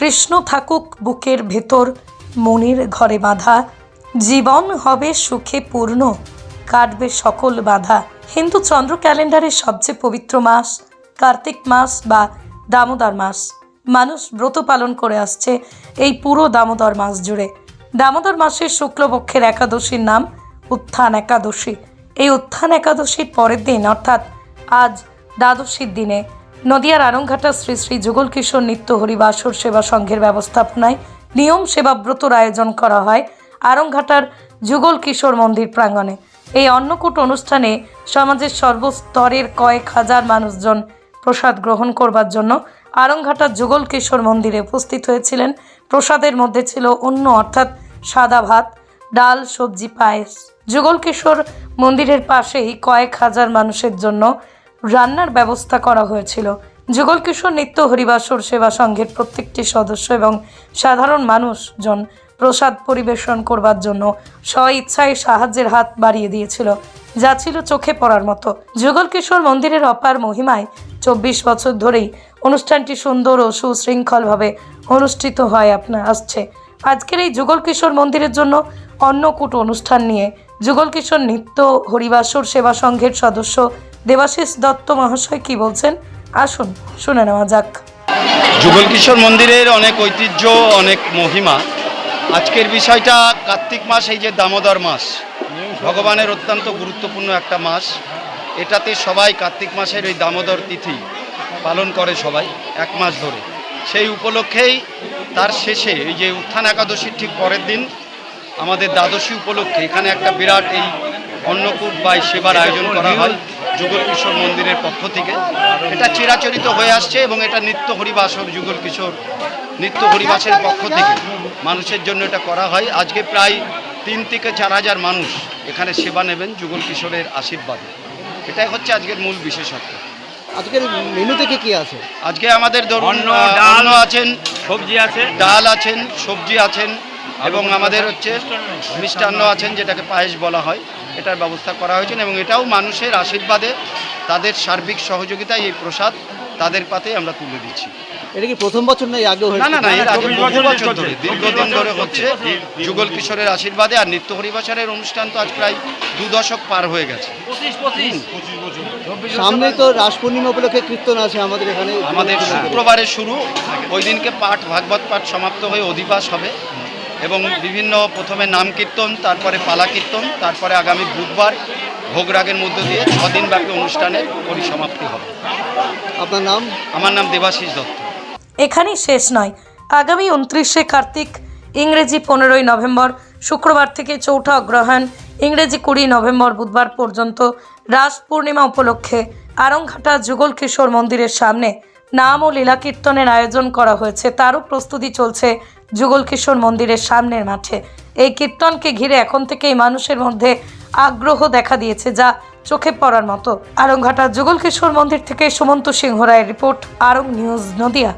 কৃষ্ণ থাকুক বুকের ভেতর, মনির ঘরে বাঁধা। জীবন হবে সুখে পূর্ণ, কাটবে সকল বাধা। হিন্দু চন্দ্র ক্যালেন্ডারের সবচেয়ে পবিত্র মাস, কার্তিক মাস বা দামোদর মাস। মানুষ ব্রত পালন করে আসছে এই পুরো দামোদর মাস জুড়ে। দামোদর মাসের শুক্লপক্ষের একাদশীর নাম উত্থান একাদশী। এই উত্থান একাদশীর পরের দিন, অর্থাৎ আজ দ্বাদশীর দিনে নদিয়ার আরংঘাটা শ্রী শ্রী যুগল কিশোর নিত্য হরিবাসর সেবা সংঘের ব্যবস্থাপনায় নিয়ম সেবাব্রতর আয়োজন করা হয় আরংঘাটার যুগল কিশোর মন্দির প্রাঙ্গণে। এই অন্নকূট অনুষ্ঠানে সমাজের সর্বস্তরের কয়েক হাজার মানুষজন প্রসাদ গ্রহণ করবার জন্য আরংঘাটার যুগল কিশোর মন্দিরে উপস্থিত হয়েছিলেন। প্রসাদের মধ্যে ছিল অন্য অর্থাৎ সাদা ভাত, ডাল, সবজি, পায়েস। যুগল কিশোর মন্দিরের পাশেই কয়েক হাজার মানুষের জন্য রান্নার ব্যবস্থা করা হয়েছিল। যুগল কিশোর নিত্য হরিবাসর সেবা সংঘের প্রত্যেকটি সদস্য এবং সাধারণ মানুষজন প্রসাদ পরিবেশন করবার জন্য স্ব ইচ্ছায় সাহায্যের হাত বাড়িয়ে দিয়েছিল। যা ছিল চোখে পড়ার মতো। যুগল কিশোর মন্দিরের অপার মহিমায় চব্বিশ বছর ধরেই অনুষ্ঠানটি সুন্দর ও সুশৃঙ্খলভাবে অনুষ্ঠিত হয় আপনার আসছে। আজকের এই যুগল কিশোর মন্দিরের জন্য অন্নকূট অনুষ্ঠান নিয়ে যুগল কিশোর নিত্য হরিবাসর সেবা সংঘের সদস্য দেবাশিস দত্ত মহাশয় কি বলছেন? আসুন, শুনে নেওয়া যাক। যুগল কিশোর মন্দিরের অনেক ঐতিহ্য, অনেক মহিমা। আজকের বিষয়টা কার্তিক মাস, এই যে দামোদর মাস। ভগবানের অত্যন্ত গুরুত্বপূর্ণ একটা মাস। এটাতে সবাই কার্তিক মাসের ওই দামোদর তিথি পালন করে সবাই, এক মাস ধরে। সেই উপলক্ষেই তার শেষে এই যে উত্থান একাদশীর ঠিক পরের দিন আমাদের দ্বাদশী উপলক্ষে এখানে একটা বিরাট এই অন্নকূট বা সেবার আয়োজন করা হয়। যুগল কিশোর মন্দিরের পক্ষ থেকে। এটা চিরাচরিত হয়ে আসছে এবং এটা নিত্য হরিবাসর যুগল কিশোর নিত্য হরিবাসের পক্ষ থেকে মানুষের জন্য এটা করা হয়। আজকে প্রায় তিন থেকে চার হাজার মানুষ এখানে সেবা নেবেন যুগল কিশোরের আশীর্বাদে। এটাই হচ্ছে আজকের মূল বিশেষত্ব। আজকের মেনু থেকে কি আছে? আজকে আমাদের ধরুন ডাল। আছেন সবজি আছে। ডাল আছেন সবজি আছেন এবং আমাদের হচ্ছে মিষ্টান্ন আছেন যেটাকে পায়েস বলা হয়। এটার ব্যবস্থা করা হয়েছে এবং এটাও মানুষের আশীর্বাদে তাদের সার্বিক সহযোগিতায় এই প্রসাদ তাদের পাতে আমরা তুলে দিচ্ছি। এটা কি প্রথম বছর না আগে না না না এর আগে বহু বছর ধরে দীর্ঘদিন ধরে হচ্ছে যুগল কিশোরের আশীর্বাদে আর নিত্য হরিবাসরের অনুষ্ঠান তো আজ প্রায় দু দশক পার হয়ে গেছে। সামনে তো রাস পূর্ণিমা উপলক্ষে কীর্তন আছে আমাদের এখানে। আমাদের শুক্রবারে শুরু ওই দিনকে পাঠ ভাগবত পাঠ সমাপ্ত হয়ে অধিবাস হবে। এবং বিভিন্ন প্রথমে নাম কীর্তন তারপরে পালা কীর্তন তারপরে আগামী বুধবার ভোগরাগের মধ্য দিয়ে ছদিন ব্যাপী অনুষ্ঠানের পরিসমাপ্তি হবে। আপনার নাম? আমার নাম দেবাশিস দত্ত। এখানেই শেষ নয়। আগামী উনত্রিশে কার্তিক ইংরেজি পনেরোই নভেম্বর শুক্রবার থেকে চৌঠা অগ্রহায়ণ ইংরেজি কুড়ি নভেম্বর বুধবার পর্যন্ত রাস পূর্ণিমা উপলক্ষে আরংঘাটা যুগল কিশোর মন্দিরের সামনে নাম ও লীলা কীর্তনের আয়োজন করা হয়েছে। তারও প্রস্তুতি চলছে যুগল কিশোর মন্দিরের সামনের মাঠে। এই কীর্তনকে ঘিরে এখন থেকেই মানুষের মধ্যে আগ্রহ দেখা দিয়েছে, যা চোখে পড়ার মতো। আরংঘাটা যুগল কিশোর মন্দির থেকে সুমন্ত সিংহ রায়ের রিপোর্ট আরং নিউজ, নদিয়া।